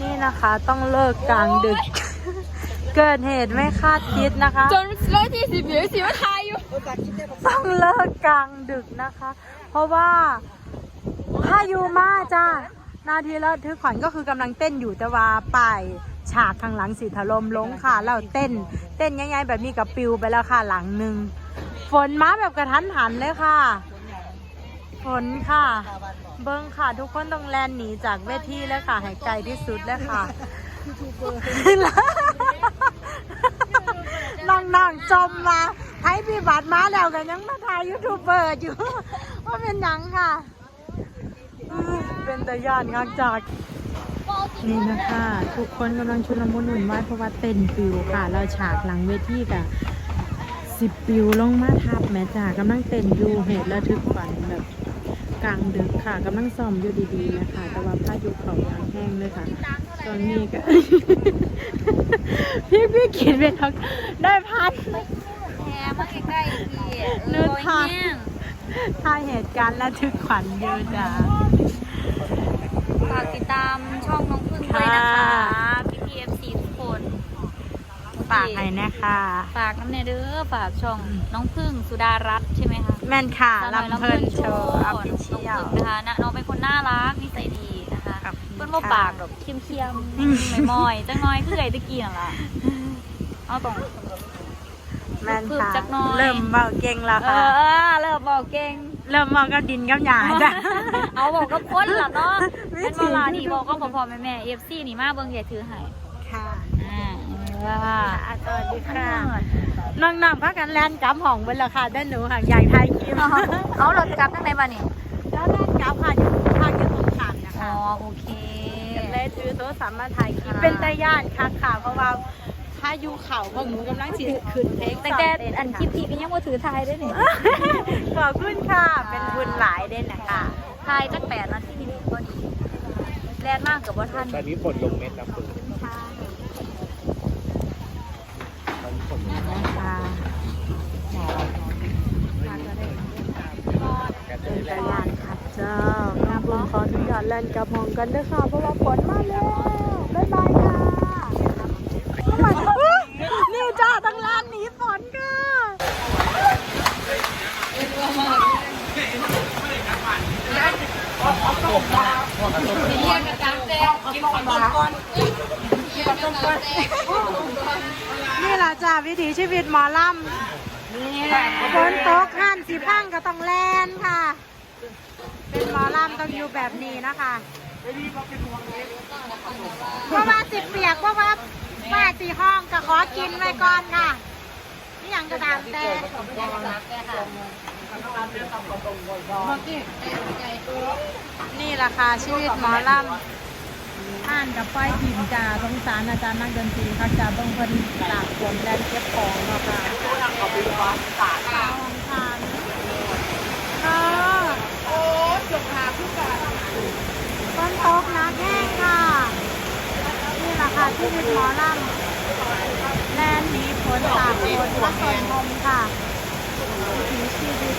นี่นะคะต้องเลิกกลางดึก เกิดเหตุไม่คาดคิดนะคะ จนร้อยสี่สิบหรือสิว่าทายอยู่ ต้องเลิกกลางดึกนะคะ เพราะว่าพายุมาจ้านาทีละทึกขวัญก็คือกำลังเต้นอยู่แต่ว่าป่ายฉากข้างหลังสีถล่มลงค่ะแล้วเต้น เต้นง่ายๆแบบนี้กับปิวไปแล้วค่ะหลังหนึ่งฝนมาแบบกระทันหันเลยค่ะ ฝนค่ะ เบิ้งค่ะ ทุกคนต้องแลนหนีจากเวทีเลยค่ะให้ไกลที่สุดเลยค่ะน้องๆจมมาให้พี่บัตรมาแล้วกันยังมาถ่ายยูทูบเบอร์อยู่ว่าเป็นหยังค่ะอื้อเป็นตะยานงากจากนี่นะคะทุกคนกำลังชุลมุนหุ่นไหวายเพราะว่าเต้นปิวค่ะแล้วฉากหลังเวทีกับสิบปิวลงมาทับแม่จ่ากำลังเต้นอยู่เหตุระทึกขวัญแบบ กลางดึกค่ะกำลังซ้อมอยู่ดีๆนะคะ แต่ว่าพายุเขาอย่างแห้งเลยค่ะ ตอนนี้ก็ พี่พี่กินไปทักได้พัดแหมมาใกล้ๆพี่เนื้อทางถ้าเหตุการณ์ระทึกขวัญเยอะจ้าฝากติดตามช่องน้องพึ่งด้วยนะคะพี่พีเอฟซีทุกคน ฝากให้นะคะฝากน้ำเนยเด้อฝากช่องน้องพึ่งสุดารัตน์ใช่ไหมคะแม่นค่ะสาวน้อยลำเพลินโชว์อน้องภิพึ่งเชียลนะคะนะน้องเป็นคนน่ารักนิสัยดีนะคะครับเพื่อนว่าปากแบบเคี้ยมๆไม่มอยๆจังน้อยคือไอ้ตะกี้นั่นล่ะเอาตรงแม่นค่ะจักหน่อยเริ่มเบาเก่งแล้วเอค่ะอเริ่มบอกเก่งเริ่มเมากับดินกับหยาจ้ะเอาบอกกับคนล่ะเนาะไม่เป็นถึเวงลาที่บอกก็พอๆแม่แม่เอฟซีนี่มาเบิ่งใหญ่ถือให้ค่ะอ่า เอออะสวัสดีค่ะน้องๆพักกันแลนกำห้องไปแล้วค่ะด้านหนูห่างอยากถ่ายคลิปเอารถกลับตั้งในบ้านนี่แล้วแลนกำค่ะอยู่ทางอยุทธานนะอ๋คะอโอเคเลยถือโทรศัพท์มาถ่ายคลิปค่ะเป็นตาย่านค่ะค่ะเพราะว่าพายุเข่าพวกหนูกำลังสิขึ้นเพลงแต่แต่อันคลิปพี่ก็ยังว่าถือไทยได้นี่ขอบคุณค่ะ เป็นบุญหลายเด่นนะคะไทยตั้งแปดนาทีนี่พอดีแรงมากกับว่าท่านตอนนี้ฝนลงเม็ดแล้วคุณตอนนี้ฝนลง นะคะ เป็นตาย่านค่ะเจ้าน้ำบุญขอทุกอนุญาตแล่นกลับห้องกันด้วยค่ะ เพราะว่าฝนมาแล้วบ๊ายบายค่ะนี่จ้าตั้งร้านหนีฝนค่ะนี่แหละจ้าวิถีชีวิตหมอลำฝนตกห้าม สีพังก็ต้องแลนค่ะ เป็นหมอลำต้องอยู่แบบนี้นะคะเพราะว่าสิเปียกเพราะว่าป้าสีห้องก็ขอกินไว้ก่อนค่ะนี่ยังกระดามแต่นี่แหละค่ะชีวิตหมอลำอ่านกับป้ายพิมพ์จ่าสงสารอาจารย์นักดนตรีเขาจะเบิ่งเพิ่นตากฝนแลนเก็บของเนาะค่ะขาไปวัดตากค่ะค่ะโอ้จบหาผู้กันต้นตกนะแห้งค่ะ นี่แหละ ค่ะที่วิทย์หมอลำแลนหนีฝนตากฝนและสนมค่ะวิถีชีวิต